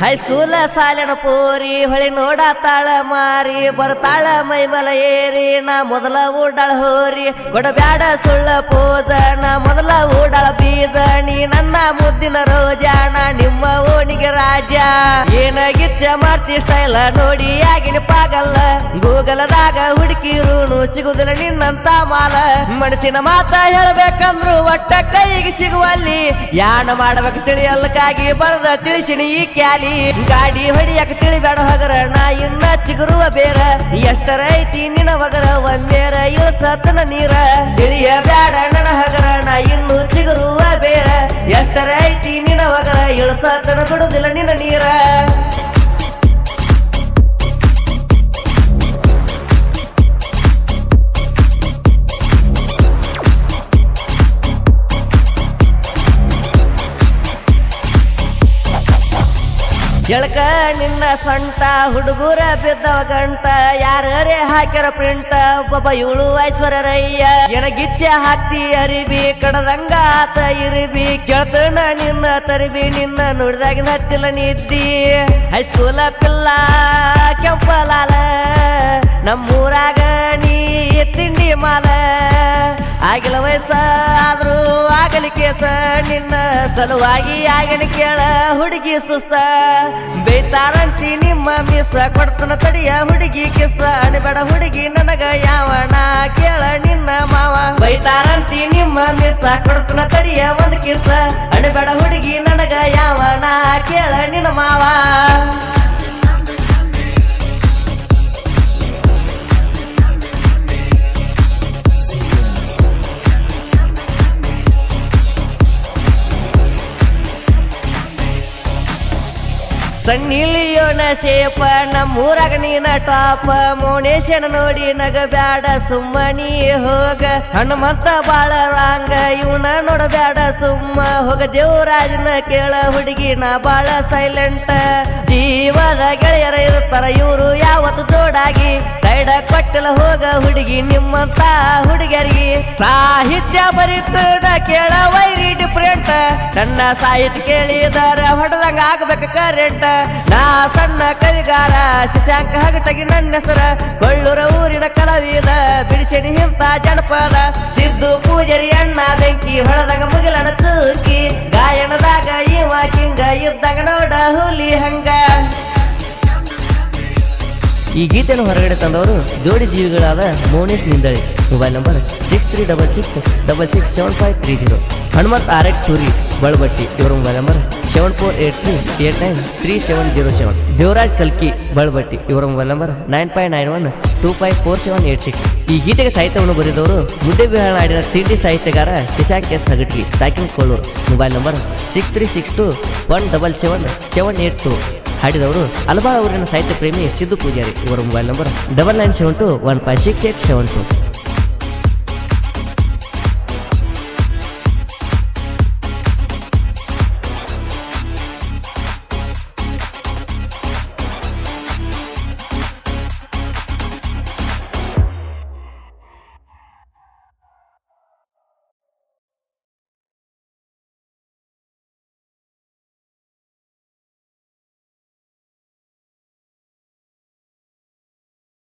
ಹೈಸ್ಕೂಲ ಸಾಲಿನ ಪೋರಿ ಹೊಳಿ ನೋಡಾತಾಳ ಮಾರಿ, ಬರ್ತಾಳ ಮೈಮಲ ಏರಿ, ನಾ ಮೊದಲ ಊಡಾಳ ಹೋರಿ. ಕೊಡಬ್ಯಾಡ ಸುಳ್ಳ ಪೋದ, ನಾ ಮೊದಲ ಊಡಾಳ ಬೀದ. ನೀ ನನ್ನ ಮುದ್ದಿನ ರೋಜಾಣ ನಿಮ್ಮ ಓಣಿಗೆ ರಾಜ. ಏನ ಗಿಚ್ಚ ಮಾಡ್ತಿ ಸ್ಟೈಲ ನೋಡಿ ಆಗಿನ ಪಾಗಲ್ಲ ಗೂಗಲದಾಗ ಹುಡುಕಿರುನು ಸಿಗುದಿಲ್ಲ ನಿನ್ನಂತ ಮಾಲ. ಮನಸ್ಸಿನ ಮಾತ ಹೇಳ್ಬೇಕಂದ್ರು ಒಟ್ಟ ಕೈಗೆ ಸಿಗುವಲ್ಲಿ. ಯಾಣ ಮಾಡ್ಬೇಕು ತಿಳಿಯಲ್ಲಕ್ಕಾಗಿ ಬರದ ತಿಳಿಸಿನಿ ಈ ಕ್ಯಾಲಿ. ಗಾಡಿ ಹೊಡಿಯಕ ತಿಳಿಬೇಡ ಹಗರ, ನಾ ಇನ್ನ ಚಿಗುರುವ ಬೇರ. ಎಷ್ಟರ ಐತಿ ನಿನ ಒಂದೇರ ಇವ ಸತನ ನೀರ. ತಿಳಿಯ ಬೇಡ ನನ್ನ ಹಗರ, ನಾ ಇನ್ನು ಚಿಗುರುವ ಬೇರ. ಎಷ್ಟರ ಐತಿ ನಿನ ವಗರ ಇಳಿಸತನ ಬಿಡುದಿಲ್ಲ ನಿನ್ನ ನೀರ. ಎಳಕ ನಿನ್ನ ಸೊಂಟ ಹುಡುಗುರ ಬಿದ್ದವ ಗಂಟ ಯಾರೇ ಹಾಕ್ಯಾರ ಪ್ರಿಂಟ? ಒಬ್ಬ ಇವಳು ಐಶ್ವರ್ಯರಯ್ಯ. ಎನಗಿಚ್ಚೆ ಹಾಕ್ತಿ ಅರಿಬಿ, ಕಡದಂಗ ಆತ ಇರಿಬಿ. ಕೆಳತಣ ನಿನ್ನ ತರಿಬಿ, ನಿನ್ನ ನುಡಿದಾಗಿನ ಹತ್ತಿಲ್ಲ ನಿದ್ದಿ. ಹೈಸ್ಕೂಲ ಪಿಲ್ಲ, ಕೆಂಪಲಾಲ, ನಮ್ಮೂರಾಗ ನೀ ತಿಂಡಿ ಮಾಲ. ಆಗಿಲ್ಲ ವಯಸ್ಸ ಆಗಲಿ ಕೇಸ, ನಿನ್ನ ಸಲುವಾಗಿ ಆಗನ ಕೇಳ ಹುಡುಗಿ ಸುಸ್ತ. ಬೈತಾರಂತಿ ನಿಮ್ಮ ಮೀಸ, ಕೊಡ್ತನ ತಡಿಯ ಹುಡುಗಿ ಕಿಸ ಅಣಬೇಡ ಹುಡುಗಿ, ನನಗ ಯಾವಣ ಕೇಳ ನಿನ್ನ ಮಾವ. ಬೈತಾರಂತಿ ನಿಮ್ಮ ಮೀಸ, ಕೊಡ್ತನ ತಡಿಯ ಒಂದ್ ಕಿಸ ಅಣಬೇಡ ಹುಡುಗಿ, ನನಗ ಯಾವಣ ಕೇಳ ನಿನ್ನ ಮಾವ. ಸಣ್ಣಿಲಿಯೋಣ ಶೇಪ ನಮ್ಮೂರಾಗ ನೀನ ಟಾಪ ಮೌನೇಶನ ನೋಡಿ ನಗ ಬ್ಯಾಡ, ಸುಮ್ಮನಿ ಹೋಗ. ಹನುಮಂತ ಬಾಳ ರಾಂಗ, ಇವನ ನೋಡಬ್ಯಾಡ ಸುಮ್ಮ ಹೋಗ. ದೇವರಾಜನ ಕೇಳ ಹುಡುಗಿ ನಾ ಬಾಳ ಸೈಲೆಂಟ್ ಜೀವದ ಗೆಳೆಯರ ಇರ್ತಾರ, ಇವರು ಯಾವತ್ತು ಜೋಡಾಗಿ ಕೈಡ ಕೊಟ್ಟಲ ಹೋಗ ಹುಡುಗಿ ನಿಮ್ಮಂತ ಹುಡುಗರಿಗೆ ಸಾಹಿತ್ಯ ಬರೀತ ಕೇಳ ವೈರಿ ಡಿಫ್ರೆಂಟ್ ನನ್ನ ಸಾಹಿತ್ಯ ಕೇಳಿದಾರ, ಹೊಡೆದಂಗ ಆಗ್ಬೇಕು ಕರೆಂಟ್ ನಾ ಸಣ್ಣ ಕವಿಗಾರ ಶಶಾಂಕ ಹಗಟಗಿ ನನ್ನ ಹೆಸರ. ಕೊಳ್ಳೂರ ಊರಿನ ಕಲಾವಿದ ಬಿಡಿಸಣಿ ಹಿಂತ ಜನಪದ. ಸಿದ್ದು ಪೂಜರಿ ಅಣ್ಣ ಬೆಂಕಿ ಹೊಳದಾಗ ಮುಗಿಲನ ಚೂಕಿ ಗಾಯನದಾಗ ಇವ ಕಿಂಗ ಇದ್ದಾಗ ನೋಡ ಹುಲಿ ಹಂಗ. ಈ ಗೀತೆಯನ್ನು ಹೊರಗಡೆ ತಂದವರು ಜೋಡಿ ಜೀವಿಗಳಾದ Monesh ನಿಂದಳಿ mobile number six three double six double six seven five three zero Hanumanth R X Suri, Balabatti. ಇವರ mobile number seven four eight three eight nine three seven zero seven Devaraj ಕಲ್ಕಿ, ಬಳಬಟ್ಟಿ. ಇವರ mobile number nine five nine one two five four seven eight six ಈ ಗೀತೆಗೆ ಸಾಹಿತ್ಯವನ್ನು ಬರೆದವರು ಮುದ್ದೆ ಬಿಹಾರ ನಾಡಿನ ತಿಂಡಿ ಸಾಹಿತ್ಯಗಾರ Shashank S Hagatgi, ಸಾಕಿಂಗ್ Kollur mobile number six three six two one double seven seven eight two ಹಾಡಿದವರು Alabala ಊರಿನ ಸಾಹಿತ್ಯ ಪ್ರೇಮಿ ಸಿದ್ದು ಪೂಜಾರಿ. ಇವರ mobile number double nine seven two one five six eight seven two